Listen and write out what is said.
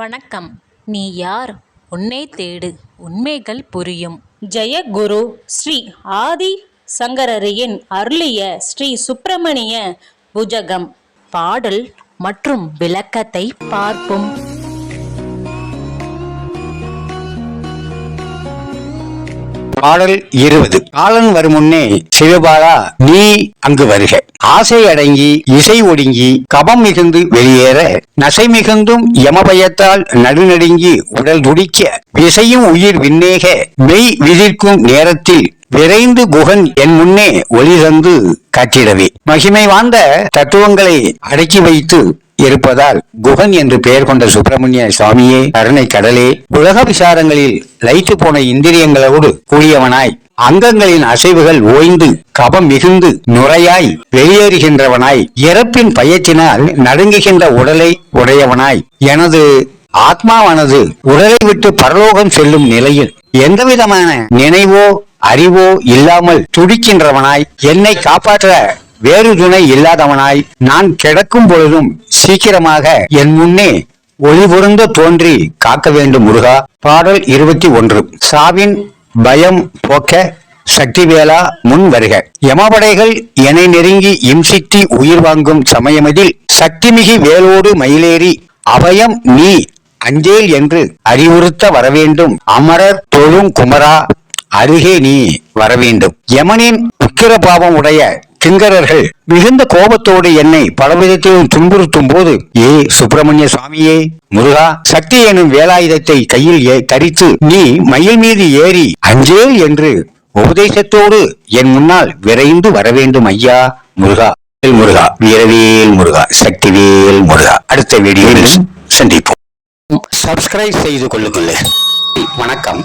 வணக்கம். நீ யார்? உன்னை தேடு. உண்மைகள் புரியும். ஜெயகுரு ஸ்ரீ ஆதி சங்கரரியின் அருளிய ஸ்ரீ சுப்பிரமணிய புஜகம். பாடல் மற்றும் விளக்கத்தை பார்ப்போம். பாடல் இருபது. காலன் வரும் முன்னே சிவபாலா நீ அங்கு வருக. ஆசை அடங்கி இசை ஒடுங்கி கபம் மிகுந்து வெளியேற நசை மிகுந்தும் யமபயத்தால் நடுநடுங்கி உடல் துடிக்க விசையும் உயிர் விண்ணேக மெய் விதிர்க்கும் நேரத்தில் விரைந்து குகன் என் முன்னே ஒளி தந்து காட்டிடவே. மகிமை வாய்ந்த தத்துவங்களை அடக்கி வைத்து இருப்பதால் குகன் என்று பெயர் கொண்ட சுப்பிரமணிய சுவாமியே கருணை கடலே உலக விசாரங்களில் லைத்து போன இந்திரியங்களோடு கூடியவனாய் அங்கங்களின் அசைவுகள் ஓய்ந்து கபம் மிகுந்து நுரையாய் வெளியேறுகின்றவனாய் இறப்பின் பயத்தினால் நடுங்குகின்ற உடலை உடையவனாய். எனது ஆத்மாவானது உடலை விட்டு பரலோகம் செல்லும் நிலையில் எந்தவிதமான நினைவோ அறிவோ இல்லாமல் துடிக்கின்றவனாய். என்னை காப்பாற்ற வேறு துணை இல்லாதவனாய் நான் கிடக்கும் பொழுதும் சீக்கிரமாக என் முன்னே ஒளிபொருந்த தோன்றி காக்க வேண்டும் முருகா. பாடல் இருபத்தி ஒன்று. சாவின் பயம் போக்க சக்திவேலா முன் வருக. யமபடைகள் என நெருங்கி இம்சித்தி உயிர் வாங்கும் சமயமதில் சக்திமிகு வேலோடு மயிலேறி அபயம் நீ அஞ்சேல் என்று அறிவுறுத்த வரவேண்டும். அமரர் தொழும் குமரா அருகே நீ வரவேண்டும். யமனின் உக்கிர பாவம் உடைய கிங்கரர்கள் மிகுந்த கோபத்தோடு என்னை பலவிதத்திலும் துன்புறுத்தும் போது ஏ சுப்பிரமணிய சுவாமியே முருகா சக்தி எனும் வேலாயுதத்தை கையில் தரித்து நீ மயில் மீது ஏறி அஞ்சேல் என்று உபதேசத்தோடு என் முன்னால் விரைந்து வரவேண்டும் ஐயா முருகா. முருகா. வீரவேல் முருகா. சக்திவேல் முருகா. அடுத்த வீடியோவில் சந்திப்போம். சப்ஸ்கிரைப் செய்து கொள்ளுங்கள். வணக்கம்.